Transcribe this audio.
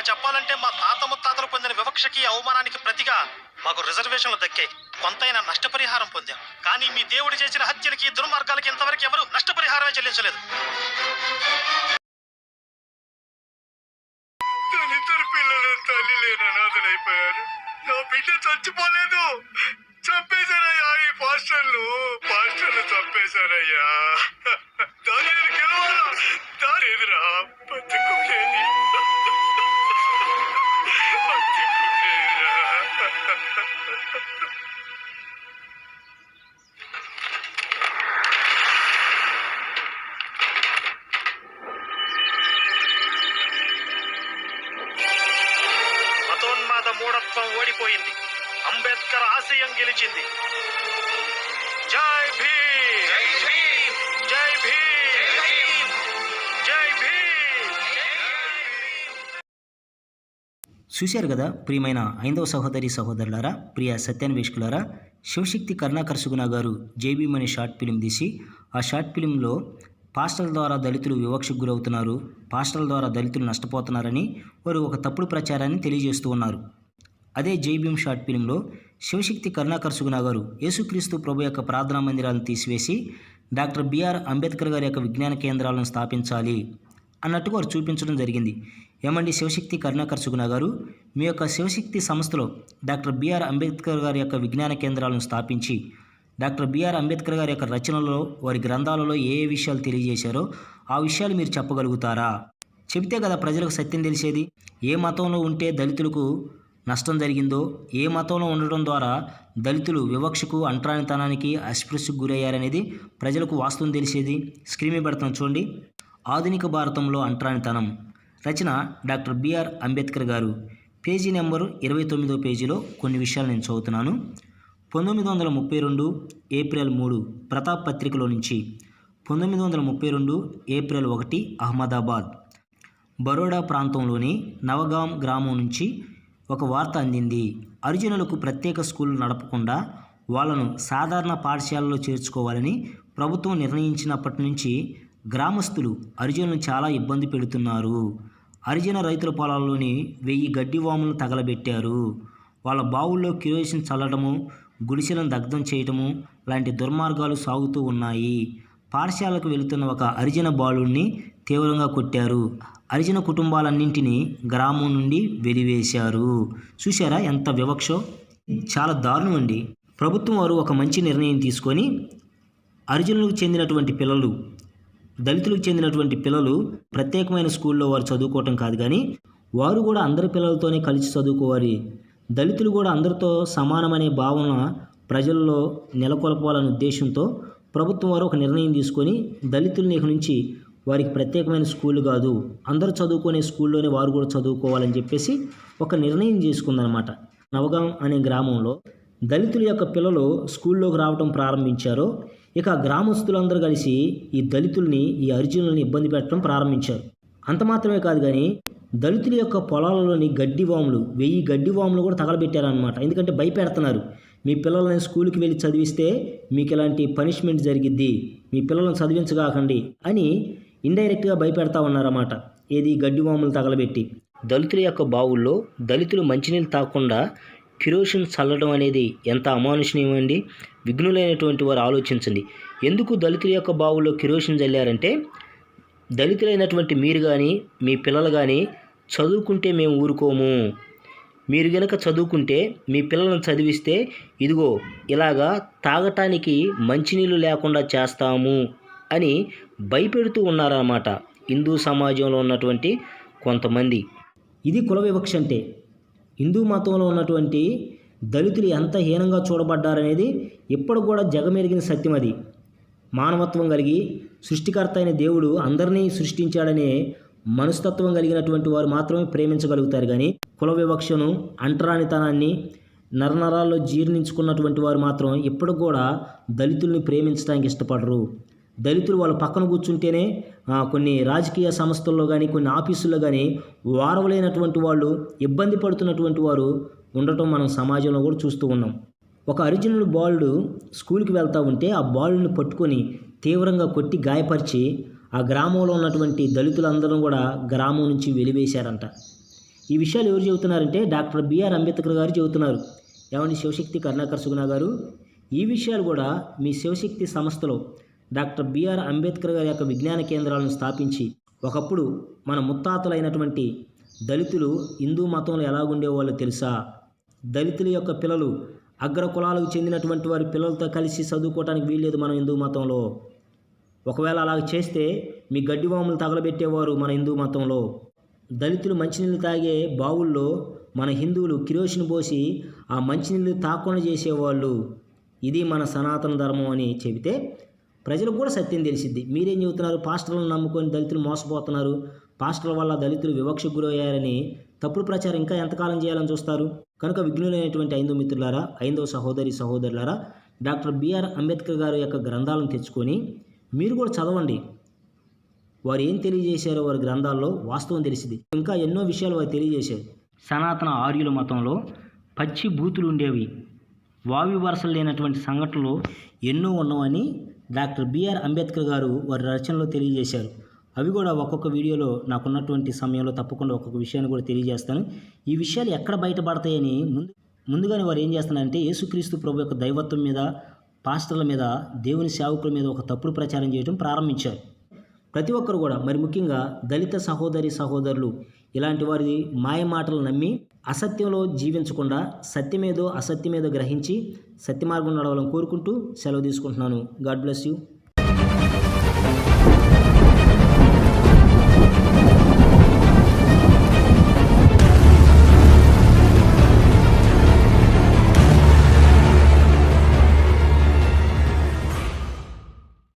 చెప్పాలంటే మా తాత ముత్తాతలు పొందిన వివక్షకి అవమానానికి ప్రతిగా మాకు రిజర్వేషన్లు దక్కాయి. కొంతైనా నష్టపరిహారం పొందాం. కానీ మీ దేవుడు చేసిన హత్యలకి దుర్మార్గాలకి ఇంతవరకు ఎవరు నష్టపరిహారమే చెల్లించలేదు. తనిద్దరు పిల్లలు తల్లి లేని అనాథలైపోయారు నా బిడ్డ చచ్చిపోలేదు. చంపేశారయ్యా ఈ పాస్టర్లు. పాస్టర్లు చంపేశారయ్యా. దాని గెలవాలా దానేదిరా మతోన్మాద మూఢత్వం ఓడిపోయింది. అంబేద్కర్ ఆశయం గెలిచింది. చూశారు కదా ప్రియమైన ఐందవ సహోదరి సహోదరులారా ప్రియ సత్యాన్వేషకులారా శివశక్తి కరుణాకర్ సుగుణ గారు జేబీఎం అనే షార్ట్ ఫిలిం తీసి ఆ షార్ట్ ఫిలింలో పాస్టర్ల ద్వారా దళితులు వివక్షకు గురవుతున్నారు పాస్టర్ల ద్వారా దళితులు నష్టపోతున్నారని వారు ఒక తప్పుడు ప్రచారాన్ని తెలియజేస్తూ ఉన్నారు. అదే జైబీఎం షార్ట్ ఫిలింలో శివశక్తి కరుణాకర్ సుగుణ గారు యేసుక్రీస్తు ప్రభు యొక్క ప్రార్థనా మందిరాలను తీసివేసి డాక్టర్ బిఆర్ అంబేద్కర్ గారి యొక్క విజ్ఞాన కేంద్రాలను స్థాపించాలి. అన్నట్టు వారు చూపించడం జరిగింది. ఏమండి శివశక్తి కరుణాకర్ సుగుణ గారు? మీ యొక్క శివశక్తి సంస్థలో డాక్టర్ బిఆర్ అంబేద్కర్ గారి యొక్క విజ్ఞాన కేంద్రాలను స్థాపించి డాక్టర్ బిఆర్ అంబేద్కర్ గారి యొక్క రచనలలో వారి గ్రంథాలలో ఏ ఏ విషయాలు తెలియజేశారో ఆ విషయాలు మీరు చెప్పగలుగుతారా? చెబితే కదా ప్రజలకు సత్యం తెలిసేది. ఏ మతంలో ఉంటే దళితులకు నష్టం జరిగిందో ఏ మతంలో ఉండటం ద్వారా దళితులు వివక్షకు అంటరానితనానికి అస్పృశ్యకు గురయ్యారనేది ప్రజలకు వాస్తవం తెలిసేది. స్క్రీన్ పెడతాను చూడండి. ఆధునిక భారతంలో అంటరానితనం రచన డాక్టర్ బిఆర్ అంబేద్కర్ గారు. పేజీ నెంబరు ఇరవై తొమ్మిదో పేజీలో కొన్ని విషయాలు నేను చదువుతున్నాను. పంతొమ్మిది వందల ముప్పై రెండు ఏప్రిల్ మూడు ప్రతాప్ పత్రికలో నుంచి. పంతొమ్మిది వందల ముప్పై రెండు ఏప్రిల్ ఒకటి అహ్మదాబాద్. బరోడా ప్రాంతంలోని నవగాం గ్రామం నుంచి ఒక వార్త అందింది. అర్జునులకు ప్రత్యేక స్కూల్ నడపకుండా వాళ్ళను సాధారణ పాఠశాలలో చేర్చుకోవాలని ప్రభుత్వం నిర్ణయించినప్పటి నుంచి గ్రామస్తులు హరిజనులను చాలా ఇబ్బంది పెడుతున్నారు. హరిజన రైతుల పొలాల్లోని వెయ్యి గడ్డి వాములను తగలబెట్టారు. వాళ్ళ బావుల్లో కిరోసిన్ చల్లడము గుడిసెలను దగ్ధం చేయటము లాంటి దుర్మార్గాలు సాగుతూ ఉన్నాయి. పాఠశాలకు వెళుతున్న ఒక హరిజన బాలుణ్ణి తీవ్రంగా కొట్టారు. హరిజన కుటుంబాలన్నింటినీ గ్రామం నుండి వెలివేశారు. చూశారా ఎంత వివక్షో? చాలా దారుణం అండి ప్రభుత్వం వారు ఒక మంచి నిర్ణయం తీసుకొని హరిజనులకు చెందినటువంటి పిల్లలు దళితులకు చెందినటువంటి పిల్లలు ప్రత్యేకమైన స్కూల్లో వారు చదువుకోవటం కాదు కానీ వారు కూడా అందరి పిల్లలతోనే కలిసి చదువుకోవాలి. దళితులు కూడా అందరితో సమానమనే భావన ప్రజల్లో నెలకొల్పాలనే ఉద్దేశంతో ప్రభుత్వం వారు ఒక నిర్ణయం తీసుకొని దళితుల్ని ఇక నుంచి వారికి ప్రత్యేకమైన స్కూల్ కాదు అందరూ చదువుకునే స్కూల్లోనే వారు కూడా చదువుకోవాలని చెప్పేసి ఒక నిర్ణయం చేసుకుందనమాట నవగాం అనే గ్రామంలో దళితుల యొక్క పిల్లలు స్కూల్లోకి రావడం ప్రారంభించారు. ఇక గ్రామస్తులందరూ కలిసి ఈ దళితుల్ని ఈ అర్జునులని ఇబ్బంది పెట్టడం ప్రారంభించారు. అంత మాత్రమే కాదు కానీ దళితుల యొక్క పొలాలలోని గడ్డి వాములు వెయ్యి గడ్డి వాములు కూడా తగలబెట్టారనమాట ఎందుకంటే భయపెడుతున్నారు. మీ పిల్లల్ని స్కూల్కి వెళ్ళి చదివిస్తే మీకు ఇలాంటి పనిష్మెంట్ జరిగిద్ది? మీ పిల్లలను చదివించగాకండి అని ఇండైరెక్ట్గా భయపెడతా ఉన్నారన్నమాట. ఏది గడ్డి వాములు తగలబెట్టి. దళితుల యొక్క బావుల్లో దళితులు మంచినీళ్ళు తాగకుండా కిరోసిన్ చల్లడం అనేది ఎంత అమానుషణీయమండి? విఘ్నులైనటువంటి వారు ఆలోచించండి. ఎందుకు దళితుల యొక్క బావుల్లో కిరోసిన్ చల్లారంటే దళితులైనటువంటి మీరు కానీ మీ పిల్లలు కానీ చదువుకుంటే మేము ఊరుకోము. మీరు గనక చదువుకుంటే మీ పిల్లలను చదివిస్తే ఇదిగో ఇలాగా తాగటానికి మంచినీళ్ళు లేకుండా చేస్తాము అని భయపెడుతూ ఉన్నారన్నమాట హిందూ సమాజంలో ఉన్నటువంటి కొంతమంది. ఇది కుల వివక్ష అంటే హిందూ మతంలో ఉన్నటువంటి దళితులు ఎంత హీనంగా చూడబడ్డారనేది ఇప్పుడు కూడా జగమెరిగిన సత్యం అది. మానవత్వం కలిగి సృష్టికర్త అయిన దేవుడు అందరినీ సృష్టించాడనే మనస్తత్వం కలిగినటువంటి వారు మాత్రమే ప్రేమించగలుగుతారు. కానీ కుల వివక్షను అంటరానితనాన్ని నరనరాల్లో జీర్ణించుకున్నటువంటి వారు మాత్రం ఇప్పుడు కూడా దళితుల్ని ప్రేమించడానికి ఇష్టపడరు. దళితులు వాళ్ళ పక్కన కూర్చుంటేనే కొన్ని రాజకీయ సంస్థల్లో కానీ కొన్ని ఆఫీసుల్లో కానీ వారవలేనటువంటి వాళ్ళు ఇబ్బంది పడుతున్నటువంటి వారు ఉండటం మనం సమాజంలో కూడా చూస్తూ ఉన్నాం. ఒక అరిజినల్ బాలుడు స్కూల్కి వెళ్తూ ఉంటే ఆ బాలుని పట్టుకొని తీవ్రంగా కొట్టి గాయపరిచి ఆ గ్రామంలో ఉన్నటువంటి దళితులందరూ కూడా గ్రామం నుంచి వెలివేశారంట. ఈ విషయాలు ఎవరు చెబుతున్నారంటే డాక్టర్ బిఆర్ అంబేద్కర్ గారు చెబుతున్నారు. ఏమండి శివశక్తి కరుణాకర్ సుగుణ గారు? ఈ విషయాలు కూడా మీ శివశక్తి సంస్థలో డాక్టర్ బిఆర్ అంబేద్కర్ గారి యొక్క విజ్ఞాన కేంద్రాలను స్థాపించి ఒకప్పుడు మన ముత్తాతలైనటువంటి దళితులు హిందూ మతంలో ఎలాగుండేవాళ్ళు తెలుసా? దళితుల యొక్క పిల్లలు అగ్ర కులాలకు చెందినటువంటి వారి పిల్లలతో కలిసి చదువుకోవటానికి వీల్లేదు మనం హిందూ మతంలో. ఒకవేళ అలా చేస్తే మీ గడ్డివాములు తగలబెట్టేవారు మన హిందూ మతంలో. దళితులు మంచినీళ్ళు తాగే బావుల్లో మన హిందువులు కిరోసిన్ పోసి ఆ మంచినీళ్ళు తాకుండా చేసేవాళ్ళు. ఇది మన సనాతన ధర్మం అని చెబితే ప్రజలకు కూడా సత్యం తెలిసిద్ది. మీరేం చెబుతున్నారు? పాస్టర్లను నమ్ముకొని దళితులు మోసపోతున్నారు. పాస్టర్ల వల్ల దళితులు వివక్షకు గురయ్యారని తప్పుడు ప్రచారం ఇంకా ఎంతకాలం చేయాలని చూస్తారు? కనుక విఘ్నులైనటువంటి ఐందో మిత్రులారా ఐందో సహోదరి సహోదరులారా డాక్టర్ బిఆర్ అంబేద్కర్ గారి యొక్క గ్రంథాలను తెచ్చుకొని మీరు కూడా చదవండి. వారు ఏం తెలియజేశారో వారి గ్రంథాల్లో వాస్తవం తెలిసింది ఇంకా ఎన్నో విషయాలు వారు తెలియజేశారు. సనాతన ఆర్యుల మతంలో పచ్చి బూతులు ఉండేవి. వావి వరసలు లేనటువంటి సంఘటనలు ఎన్నో ఉన్నవని డాక్టర్ బిఆర్ అంబేద్కర్ గారు వారి రచనలో తెలియజేశారు. అవి కూడా ఒక్కొక్క వీడియోలో నాకున్నటువంటి సమయంలో తప్పకుండా ఒక్కొక్క విషయాన్ని కూడా తెలియజేస్తాను. ఈ విషయాలు ఎక్కడ బయటపడతాయని ముందు ముందుగానే వారు ఏం చేస్తున్నారంటే యేసుక్రీస్తు ప్రభు యొక్క దైవత్వం మీద పాస్టర్ల మీద దేవుని సేవకుల మీద ఒక తప్పుడు ప్రచారం చేయడం ప్రారంభించారు. ప్రతి ఒక్కరు కూడా మరి ముఖ్యంగా దళిత సహోదరి సహోదరులు ఇలాంటి వారి మాయ మాటలు నమ్మి అసత్యంలో జీవించకుండా సత్యమేదో అసత్యమేదో గ్రహించి సత్య మార్గం నడవాలని కోరుకుంటూ సెలవు తీసుకుంటున్నాను. God bless you.